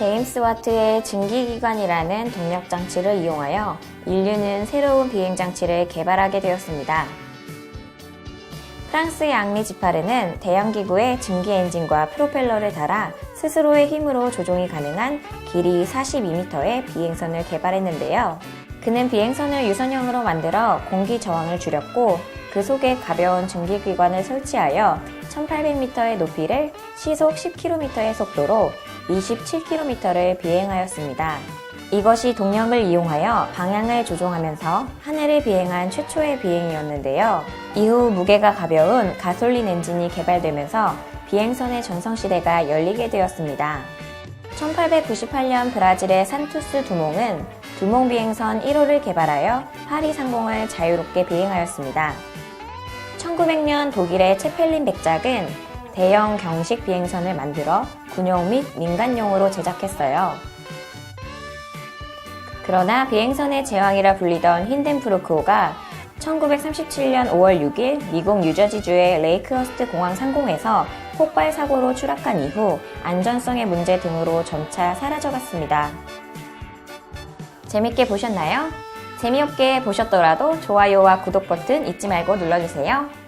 제임스 와트의 증기기관이라는 동력 장치를 이용하여 인류는 새로운 비행 장치를 개발하게 되었습니다. 프랑스의 앙리 지파르는 대형 기구의 증기 엔진과 프로펠러를 달아 스스로의 힘으로 조종이 가능한 길이 42m의 비행선을 개발했는데요. 그는 비행선을 유선형으로 만들어 공기 저항을 줄였고 그 속에 가벼운 증기기관을 설치하여 1800m의 높이를 시속 10km의 속도로 27km를 비행하였습니다. 이것이 동력을 이용하여 방향을 조종하면서 하늘을 비행한 최초의 비행이었는데요. 이후 무게가 가벼운 가솔린 엔진이 개발되면서 비행선의 전성시대가 열리게 되었습니다. 1898년 브라질의 산투스 두몽은 두몽 비행선 1호를 개발하여 파리 상공을 자유롭게 비행하였습니다. 1900년 독일의 체펠린 백작은 대형 경식 비행선을 만들어 군용 및 민간용으로 제작했어요. 그러나 비행선의 제왕이라 불리던 힌덴프루크호가 1937년 5월 6일 미국 뉴저지주의 레이크허스트 공항 상공에서 폭발 사고로 추락한 이후 안전성의 문제 등으로 점차 사라져갔습니다. 재밌게 보셨나요? 재미없게 보셨더라도 좋아요와 구독 버튼 잊지 말고 눌러주세요.